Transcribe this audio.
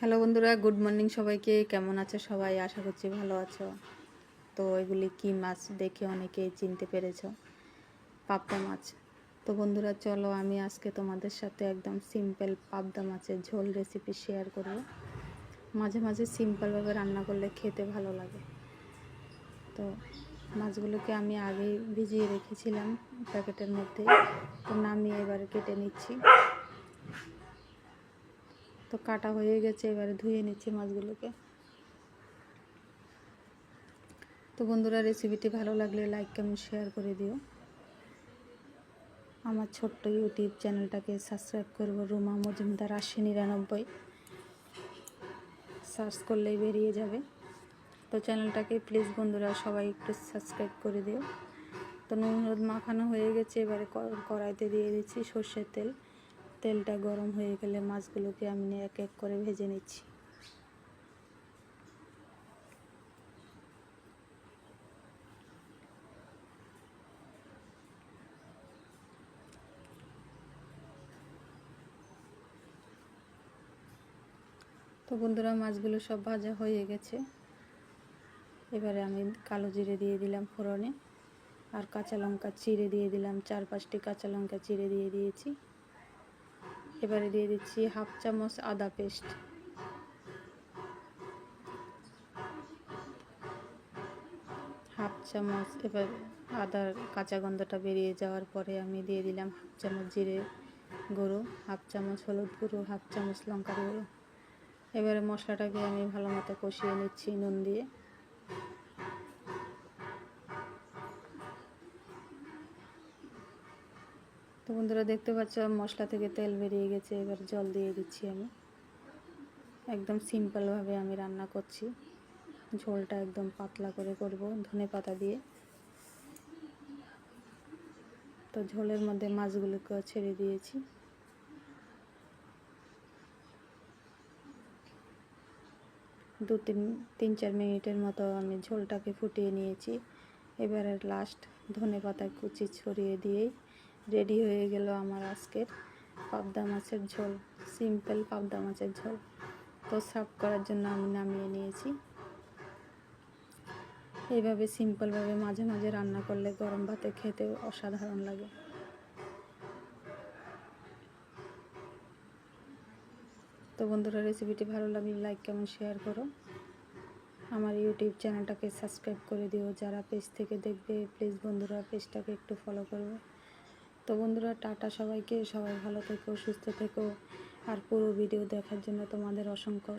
Hello বন্ধুরা, good morning সবাইকে। কেমন আছো সবাই? আশা করছি ভালো আছো। তো এগুলি কি মাছ দেখে অনেকেই চিনতে পেরেছ? পাবদা মাছ। তো বন্ধুরা, চলো আমি আজকে তোমাদের সাথে একদম সিম্পল পাবদা মাছের ঝোল রেসিপি শেয়ার করব। মাঝে মাঝে সিম্পলভাবে রান্না করলে খেতে ভালো লাগে। তো মাছগুলোকে আমি আগেই ভিজিয়ে রেখেছিলাম প্যাকেটের মধ্যে। তো নামিয়ে এবার কেটে নিচ্ছি। তো কাটা হয়ে গেছে, এবারে ধুয়ে নিচ্ছি মাছগুলোকে। তো বন্ধুরা রেসিপিটি ভালো লাগলে লাইক কমেন্ট শেয়ার করে দিও। আমার ছোট্ট ইউটিউব চ্যানেলটাকে সাবস্ক্রাইব করব, রুমা মজুমদার আশি নিরানব্বই। সার্চ করলেই বেরিয়ে যাবে। তো চ্যানেলটাকে প্লিজ বন্ধুরা, সবাই একটু সাবস্ক্রাইব করে দিও। তো নুন মাখানো হয়ে গেছে, এবারে কড়াইতে দিয়ে দিচ্ছি সর্ষের তেল। তেলটা গরম হয়ে গেলে মাছগুলোকে আমি এক এক করে ভেজে নিচ্ছি। তো বন্ধুরা, মাছগুলো সব ভাজা হয়ে গেছে। এবারে আমি কালো জিরে দিয়ে দিলাম ফোড়নে, আর কাঁচা লঙ্কা চিড়ে দিয়ে দিলাম। চার পাঁচটি কাঁচা লঙ্কা চিড়ে দিয়ে দিয়েছি। এবারে দিয়ে দিচ্ছি হাফ চামচ আদা পেস্ট। হাফ চামচ এবার আদার কাঁচা গন্ধটা বেরিয়ে যাওয়ার পরে আমি দিয়ে দিলাম হাফ চামচ জিরে গুঁড়ো, হাফ চামচ হলুদ গুঁড়ো, হাফ চামচ লঙ্কার গুঁড়ো। এবারে মশলাটাকে আমি ভালো মতো কষিয়ে নিচ্ছি নুন দিয়ে। তো বন্ধুরা দেখতে পাচ্ছ, মশলা থেকে তেল বেরিয়ে গেছে, এবার জল দিয়ে দিচ্ছি আমি। একদম সিম্পলভাবে আমি রান্না করছি। ঝোলটা একদম পাতলা করে করব ধনে পাতা দিয়ে। তো ঝোলের মধ্যে মাছগুলোকেও ছেড়ে দিয়েছি। দু তিন তিন চার মিনিটের মতো আমি ঝোলটাকে ফুটিয়ে নিয়েছি। এবারে লাস্ট ধনে পাতা কুচি ছড়িয়ে দিয়েই রেডি হয়ে গেল আমার আজকের পাবদা মাছের ঝোল সিম্পল পাবদা মাছের ঝোল। তো সার্ভ করার জন্য আমি নামিয়ে নিয়েছি। এইভাবে সিম্পলভাবে মাঝে মাঝে রান্না করলে গরম ভাতে খেতে অসাধারণ লাগে। তো বন্ধুরা রেসিপিটি ভালো লাগলে লাইক কেমন শেয়ার করো। আমার ইউটিউব চ্যানেলটাকে সাবস্ক্রাইব করে দিও। যারা পেজ থেকে দেখবে প্লিজ বন্ধুরা পেজটাকে একটু ফলো করবে। তো বন্ধুরা, টাটা সবাইকে। সবাই ভালো থেকো, সুস্থ থেকো। আর পুরো ভিডিও দেখার জন্য তোমাদের অসংখ্য